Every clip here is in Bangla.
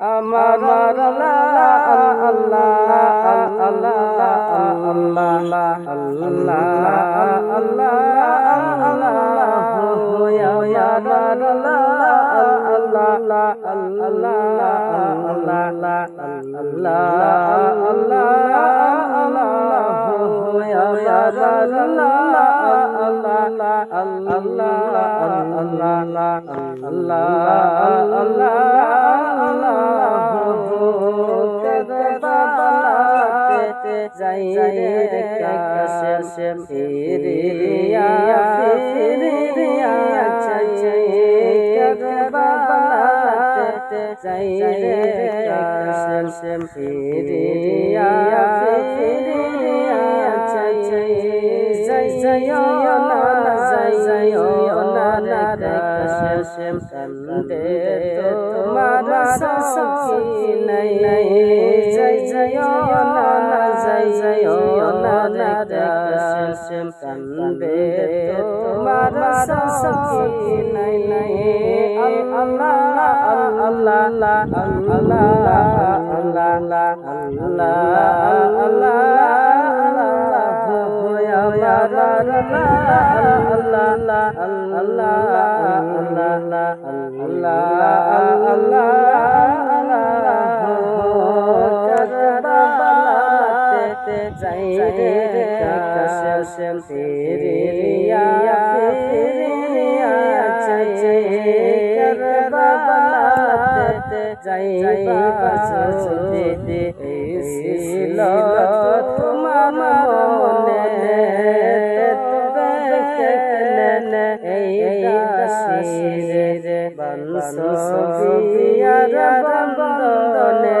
আমার আল্লাহ আল্লাহ আল্লাহ আল্লাহ আল্লাহ আল্লাহ যাই রে কাশেম ফিরিয়া ফিরিয়া চাই করবালাতে যাই রে কাশেম ফিরিয়া ফিরিয়া চাই যাই যাই না যাই যাই না কাশেম কান্দে তোমার সখী নাই নাই যাই যাই যাই না কাশেম কান্দে তোমার সখী নাই নাই আল্লাহ আল্লাহ আল্লাহ আল্লাহ আল্লাহ যাই বাসুদে মনে। এই দাসির বংশবিয়ার বন্দনে করবালাতে যাই বাসুদে ছিল তোমার মনে এই বন্দনে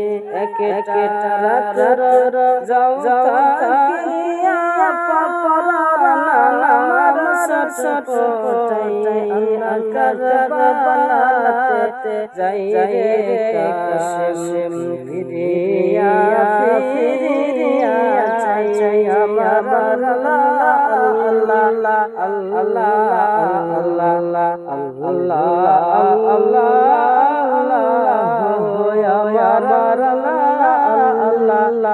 আকার বাবালাতে যাই রে কাশেম ফিরিয়া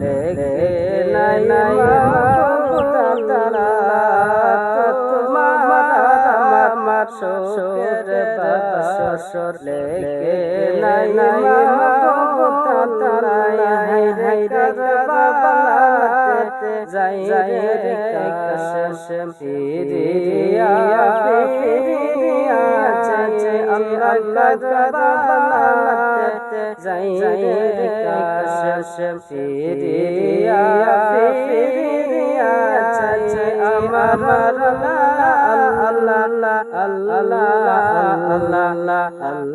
লেগে নাই নাই সুখের বাসর লেগে নাই নাই তারাই হাই হাই বাবালাতে যাই রে কাশেম ফিরিয়া ফিরিয়া। কাশেম ফিরিয়া ফিরিয়া চাচে আমার আল্লাহ আল্লাহ আল্লাহ আল্লাহ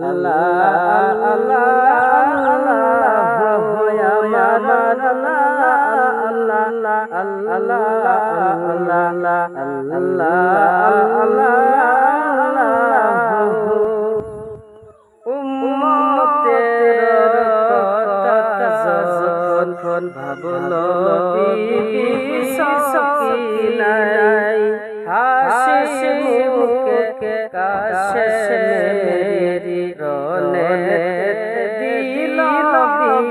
ভাবল সকিনাই হাসি মুখে কাশে মেরি রনে দিল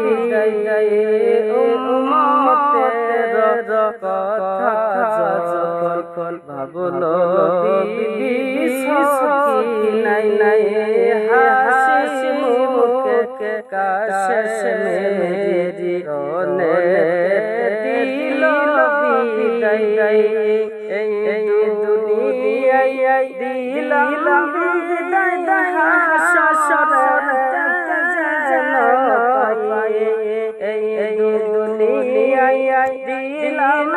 বিদায় উম্মতের কথা ভাবল নাই, হাসি মুখে কাশে মেরি রনে দিল বিদায় এই দুনিয়ায় দিলাম হাসর যেন এই দুনিয়ায় দিলাম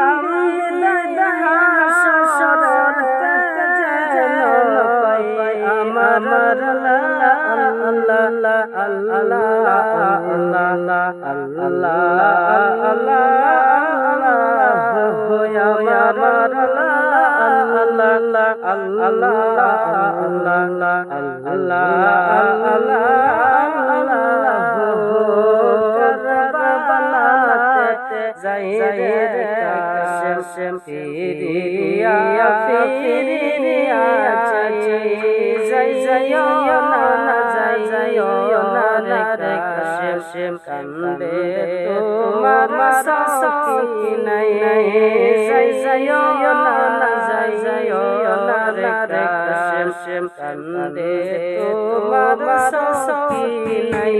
হাসর যেন আমার আল্লাহ আল্লাহ আল্লাহ আল্লাহ আল্লাহ আল্লাহ আমার আল্লাহ আল্লাহ আল্লাহ জাহির কাশেম ফিরিয়া ফিরিয়া যাই যাইও না যাই যাইও না রে কাশেম কান্দে তোমার সাকি নাই যাই যাইও না যাই যাইও না রে কাশেম কান্দে তোমার সাকি নাই